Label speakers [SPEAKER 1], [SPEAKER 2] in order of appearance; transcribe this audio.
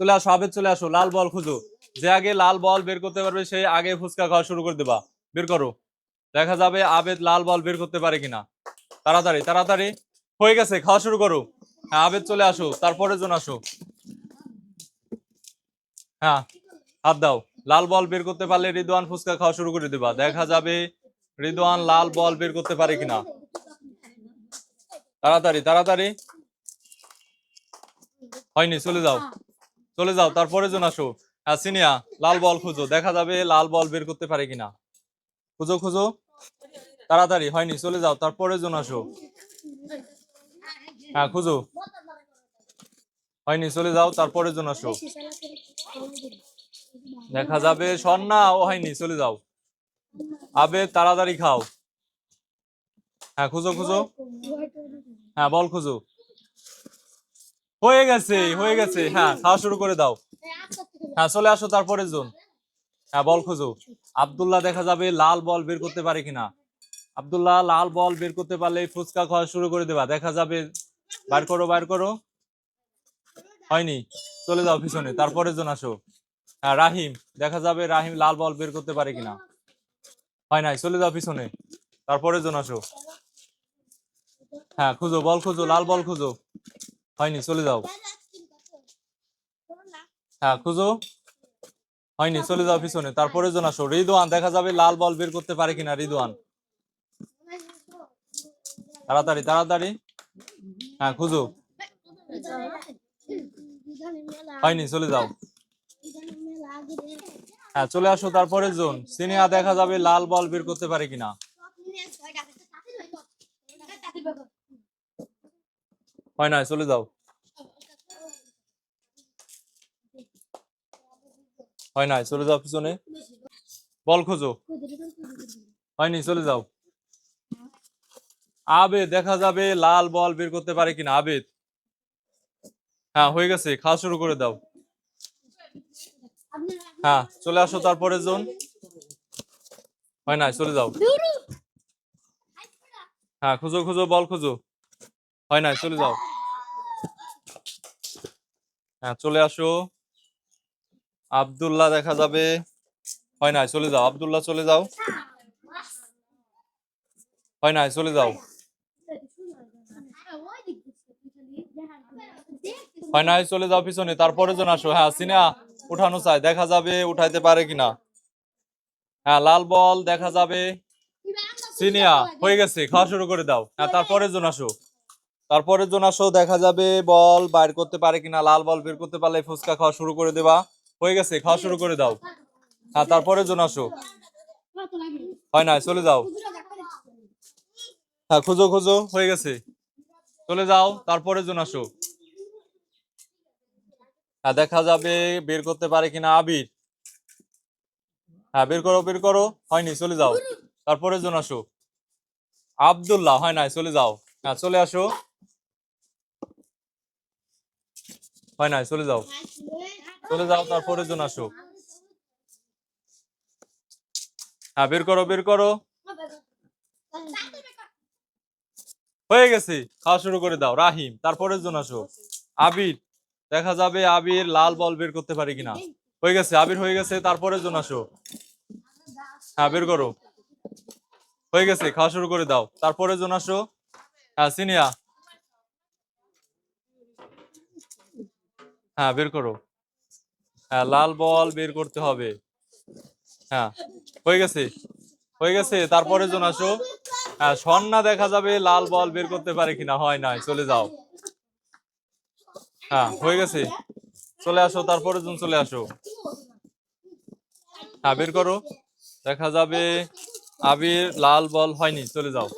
[SPEAKER 1] চলে আসো, আবেদ চলে আসো, লাল বল খুঁজো। যে আগে লাল বল বের করতে পারবে সেই আগে ফুচকা খাওয়া শুরু করে দেবা। বের করো। দেখা যাবে আবেদ লাল বল বের করতে পারে কিনা। তাড়াতাড়ি তাড়াতাড়ি। হয়ে গেছে, খাওয়া শুরু করো। হ্যাঁ আবেদ চলে আসো তারপরে জন আসো। হ্যাঁ হাত দাও। লাল বল বের করতে পারলে রিদওয়ান ফুচকা খাওয়া শুরু করে দেবা। দেখা যাবে রিদওয়ান লাল বল বের করতে পারে কিনা। তাড়াতাড়ি তাড়াতাড়ি। হয়নি, চলে যাও। চলে যাও তারপরে জন আসো। হ্যাঁ সিনিয়া, লাল বল খুঁজো, দেখা যাবে লাল বল বের করতে পারে কিনা। খুঁজো খুঁজো। তাড়াতাড়ি, হয়নি, চলে যাও তারপরে জন আসো। হ্যাঁ খুঁজো। হয়নি, চলে যাও তারপরে জন আসো। দেখা যাবে সন্না, ও হয়নি, চলে যাও। আবে তাড়াতাড়ি খাও। হ্যাঁ খুঁজো খুঁজো। হ্যাঁ বল খুঁজো। হয়ে গেছে হয়ে গেছে। হ্যাঁ খাওয়া শুরু করে দাও। হ্যাঁ চলে আসো তারপরে জন। হ্যাঁ বল খুঁজো। আব্দুল্লাহ দেখা যাবে লাল বল বের করতে পারে কিনা। আব্দুল্লাহ লাল বল বের করতে পারলে ফুচকা খাওয়া শুরু করে দেবা। দেখা যাবে। বার করো বার করো। হয়নি। চলে যাও পিছনে। তারপরে জন আসো। হ্যাঁ রাহিম। দেখা যাবে রাহিম লাল বল বের করতে পারে কিনা। হয় নাই চলে যাও পিছনে। তারপরে জন আসো। হ্যাঁ খুঁজো বল খুঁজো লাল বল খুঁজো। হয়নি, চলে যাও। হ্যাঁ খুঁজো। হয়নি, চলে যাও পিছনে। তারপরে জন আসো। দেখা যাবে লাল বল বের করতে পারে কিনা রিদওয়ান। তাড়াতাড়ি তাড়াতাড়ি। হ্যাঁ খুঁজো। হয়নি, চলে যাও। হ্যাঁ চলে আসো তারপরে জন। সিনিয়া দেখা যাবে লাল বল বের করতে পারে কিনা। হয় না, চলে যাও। হয় না, চলে যাও পিছনে। বল খোঁজো। হয়নি, চলে যাও। আবেদ, দেখা যাবে লাল বল বের করতে পারে কিনা, আবেদ। হ্যাঁ হয়ে গেছে, খাওয়া শুরু করে দাও। হ্যাঁ চলে আসো তারপরে জন হয় না, চলে যাও। হ্যাঁ খুঁজো খুঁজো, বল খুঁজো। হয় না, চলে যাও। হ্যাঁ চলে আসো। আব্দুল্লাহ দেখা যাবে। হয় না, চলে যাও। আব্দুল্লাহ চলে যাও। হয় না, চলে যাও। হয় না, চলে যাও পিছনে। তারপরে জন আসো। হ্যাঁ সিনা উঠানো চাই। দেখা যাবে, উঠাইতে পারে কিনা। হ্যাঁ লাল বল দেখা যাবে। সিনিয়া হয়ে গেছে। খাওয়া শুরু করে দাও। হ্যাঁ তারপরে জন আসো। তারপরে আসো, দেখা যাবে বল বাইর করতে পারে কিনা, লাল বল বের করতে পারলে ফুচকা খাওয়া শুরু করে দেবা। হয়ে গেছে, খাওয়া শুরু করে দাও। হ্যাঁ তারপরে আসো। হয় না চলে যাও। হ্যাঁ খুঁজো খুঁজো, হয়ে গেছে। চলে যাও তারপরে আসো। হ্যাঁ দেখা যাবে বের করতে পারে কিনা আবির। হ্যাঁ বের করো বের করো। হয়নি, চলে যাও। তারপরে আসো। আব্দুল্লাহ, হয় নাই, চলে যাও। হ্যাঁ চলে আসো। হয় নাই, চলে যাও। চলে যাও, তারপরে জন আসো হ্যাঁ বের করো বের করো। হয়ে গেছে, খাওয়া শুরু করে দাও। রাহিম, তারপরে জন আসো আবির, দেখা যাবে আবির লাল বল বের করতে পারে কিনা। হয়ে গেছে, আবির হয়ে গেছে, তারপরে জন আসো হ্যাঁ বের করো। হয়ে গেছে, খাওয়া শুরু করে দাও। তারপরে জন আসো হ্যাঁ সিনিয়া হ্যাঁ বের করো। হ্যাঁ লাল বল বের করতে হবে। হ্যাঁ হয়ে গেছে। হয়ে গেছে তারপরে জন আসো। হ্যাঁ সন্না দেখা যাবে লাল বল বের করতে পারে কিনা হয় নাই চলে যাও। হ্যাঁ হয়ে গেছে। চলে আসো তারপরে জন চলে আসো। হ্যাঁ বের করো। দেখা যাবে আবির লাল বল হয়নি চলে যাও।